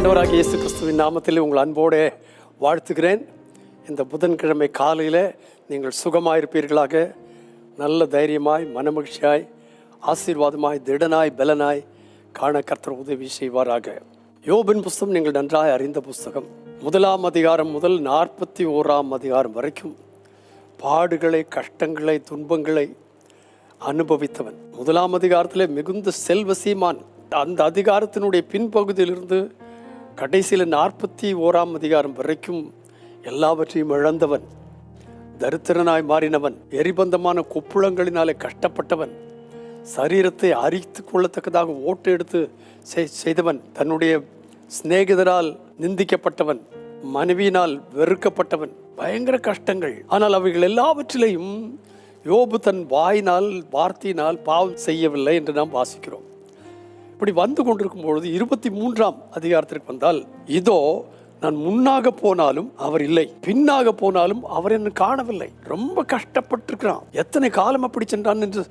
ஆண்டவராக இயேசு கிறிஸ்துவின் நாமத்தில் உங்கள் அன்போடு வாழ்த்துகிறேன். இந்த புதன்கிழமை காலையில் நீங்கள் சுகமாயிருப்பீர்களாக. நல்ல தைரியமாய் மனமகிழ்ச்சியாய் ஆசீர்வாதமாய் திடனாய் பலனாய் காண கர்த்தர் உதவி செய்வாராக. யோபின் புஸ்தகம் நீங்கள் நன்றாய் அறிந்த புஸ்தகம். முதலாம் அதிகாரம் முதல் நாற்பத்தி ஓராம் அதிகாரம் வரைக்கும் பாடுகளை கஷ்டங்களை துன்பங்களை அனுபவித்தவன். முதலாம் அதிகாரத்தில் மிகுந்த செல்வசீமான். அந்த அதிகாரத்தினுடைய பின்பகுதியிலிருந்து கடைசியில் நாற்பத்தி ஓராம் அதிகாரம் வரைக்கும் எல்லாவற்றையும் இழந்தவன் தரித்திரனாய் மாறினவன் எரிபந்தமான கொப்புளங்களினாலே கஷ்டப்பட்டவன் சரீரத்தை அரித்து கொள்ளத்தக்கதாக ஓட்டு எடுத்து செய்- செய்தவன் தன்னுடைய சிநேகிதரால் நிந்திக்கப்பட்டவன் மனைவியினால் வெறுக்கப்பட்டவன். பயங்கர கஷ்டங்கள். ஆனால் அவைகள் எல்லாவற்றிலையும் யோபு தன் வாயினால் வார்த்தையினால் பாவம் செய்யவில்லை என்று நாம் வாசிக்கிறோம். இப்படி வந்து கொண்டிருக்கும் பொழுது இருபத்தி மூன்றாம் அதிகாரத்திற்கு வந்தால் இதோ நான் முன்னாக போனாலும் அவர் இல்லை. பின்னாக போனாலும் அவர் என்ன காணவில்லை. ரொம்ப கஷ்டப்பட்டிருக்கிறான். எத்தனை காலம் அப்படி சென்றான் என்று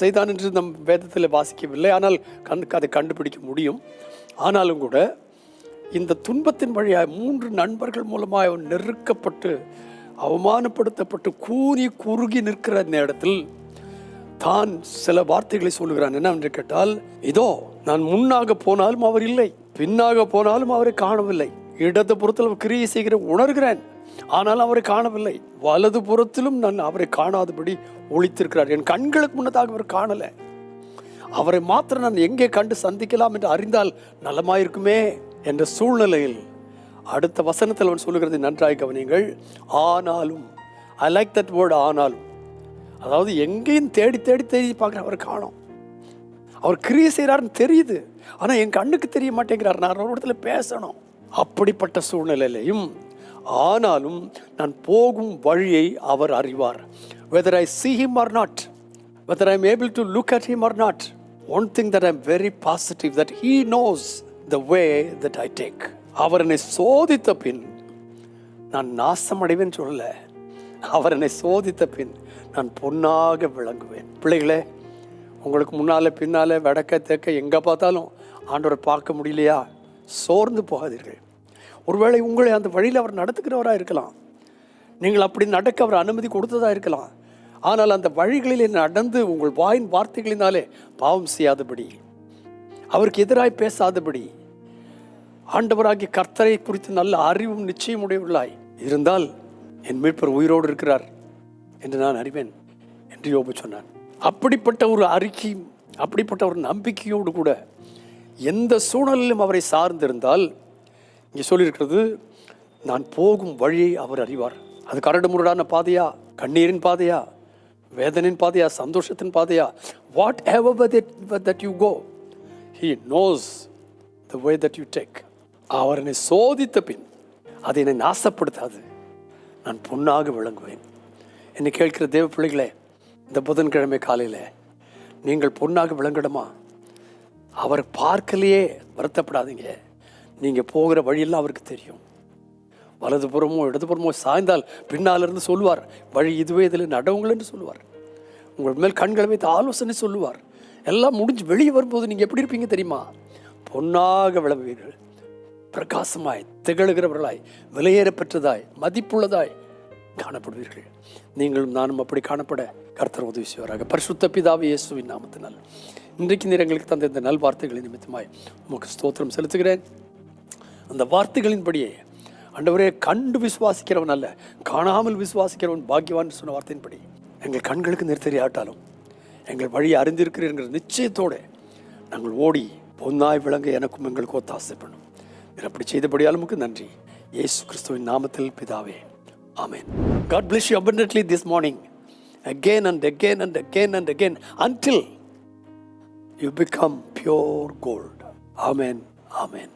செய்தான் என்று நம் வேதத்தில் வாசிக்கவில்லை. ஆனால் கண் அதை கண்டுபிடிக்க முடியும். ஆனாலும் கூட இந்த துன்பத்தின் வழியாக மூன்று நண்பர்கள் மூலமாக அவன் நெருக்கப்பட்டு அவமானப்படுத்தப்பட்டு கூறி குறுகி நிற்கிற நேரத்தில் தான் சில வார்த்தைகளை சொல்லுகிறான். என்ன என்று கேட்டால் இதோ நான் முன்னாக போனாலும் அவர் இல்லை. பின்னாக போனாலும் அவரை காணவில்லை. இடது புறத்தில் கிரியை செய்கிற உணர்கிறேன். ஆனால் அவரை காணவில்லை. வலது புறத்திலும் நான் அவரை காணாதபடி ஒழித்திருக்கிறார் என் கண்களுக்கு முன்னதாக அவர் காணல. அவரை மாத்திரம் நான் எங்கே கண்டு சந்திக்கலாம் என்று அறிந்தால் நலமாயிருக்குமே என்ற சூழ்நிலையில் அடுத்த வசனத்தில் அவன் சொல்லுகிறது நன்றாய் கவனிங்கள் ஆனாலும் ஐ லைக் தட் வேர்டு ஆனாலும். அதாவது எங்கேயும் தேடி தேடி தேடி பார்க்குற அவர் காணோம். அவர் கிரியை செய்கிறாருன்னு தெரியுது. ஆனால் என் கண்ணுக்கு தெரிய மாட்டேங்கிறார். நான் ஒரு இடத்துல பேசணும். அப்படிப்பட்ட சூழ்நிலையிலையும் ஆனாலும் நான் போகும் வழியை அவர் அறிவார். Whether I see him or not whether I am able to look at him or not one thing that I'm very positive that he knows the way that I take அவர் என்னை சோதித்த பின் நான் நாசமடைவேன் சொல்லலை. அவர் என்னை சோதித்த பின் நான் பொன்னாக விளங்குவேன். பிள்ளைகளே உங்களுக்கு முன்னால் பின்னால் வடக்க தெற்க எங்கே பார்த்தாலும் ஆண்டவரை பார்க்க முடியலையா? சோர்ந்து போகாதீர்கள். ஒருவேளை உங்களை அந்த வழியில் அவர் நடத்துகிறவராக இருக்கலாம். நீங்கள் அப்படி நடக்க அவர் அனுமதி கொடுத்ததாக இருக்கலாம். ஆனால் அந்த வழிகளிலே நடந்து உங்கள் வாயின் வார்த்தைகளினாலே பாவம் செய்யாதபடி அவருக்கு எதிராய் பேசாதபடி ஆண்டவராகிய கர்த்தரை குறித்து நல்ல அறிவும் நிச்சயம் உடையவர்களாய் இருந்தால் என் மீட்பர் உயிரோடு இருக்கிறார் என்று நான் அறிவேன் என்று யோபு சொன்னான் அப்படிப்பட்ட ஒரு அறிக்கையும் அப்படிப்பட்ட ஒரு நம்பிக்கையோடு கூட எந்த சூழலிலும் அவரை சார்ந்திருந்தால் இங்கே சொல்லியிருக்கிறது நான் போகும் வழியை அவர் அறிவார். அது கரடு முரடான பாதையா? கண்ணீரின் பாதையா? வேதனின் பாதையா? சந்தோஷத்தின் பாதையா? Whatever that you go he knows the way that you take அவர் என்னை சோதித்த பின் அது என்னை நாசப்படுத்தாது. நான் பொண்ணாக விளங்குவேன். என்னை கேட்கிற தேவ பிள்ளைகளே இந்த புதன்கிழமை காலையில் நீங்கள் பொண்ணாக விளங்கணுமா? அவர் பார்க்கலையே வருத்தப்படாதீங்க. நீங்கள் போகிற வழியெல்லாம் அவருக்கு தெரியும். வலதுபுறமோ இடதுபுறமோ சாய்ந்தால் பின்னால் இருந்து சொல்லுவார் வழி இதுவே இதில் நடவுங்கள் சொல்லுவார் உங்கள் மேல் கண்களை வைத்து ஆலோசனை சொல்லுவார். எல்லாம் முடிஞ்சு வெளியே வரும்போது நீங்கள் எப்படி இருப்பீங்க தெரியுமா? பொன்னாக விளம்புவீர்கள் பிரகாசமாய் திகழுகிறவர்களாய் விலையேற பெற்றதாய் மதிப்புள்ளதாய் காணப்படுவீர்கள். நீங்களும் நானும் அப்படி காணப்பட கர்த்தர் உதவி செய்வாராக. பரிசுத்த பிதாவை இயேசுவின் நாமத்தினால். இன்றைக்கு நேரங்களுக்கு தந்த இந்த நல் வார்த்தைகளின் நிமித்தமாய் உமக்கு ஸ்தோத்திரம் செலுத்துகிறேன். அந்த வார்த்தைகளின்படியே அண்டவரே கண்டு விசுவாசிக்கிறவன் அல்ல காணாமல் விசுவாசிக்கிறவன் பாக்கியவான் சொன்ன வார்த்தையின்படி எங்கள் கண்களுக்கு நிறுத்தறியாட்டாலும் எங்கள் வழியை அறிந்திருக்கிறீர்கள் நிச்சயத்தோடு நாங்கள் ஓடி பொன்னாய் விளங்க எனக்கும் எங்களுக்கு ஒத்தாசை பண்ணும் அப்படி செய்தபடியால் உமக்கு நன்றி. இயேசு கிறிஸ்துவின் நாமத்தில் பிதாவே. Amen. God bless you abundantly this morning, again and again and again and again, until you become pure gold. Amen. Amen.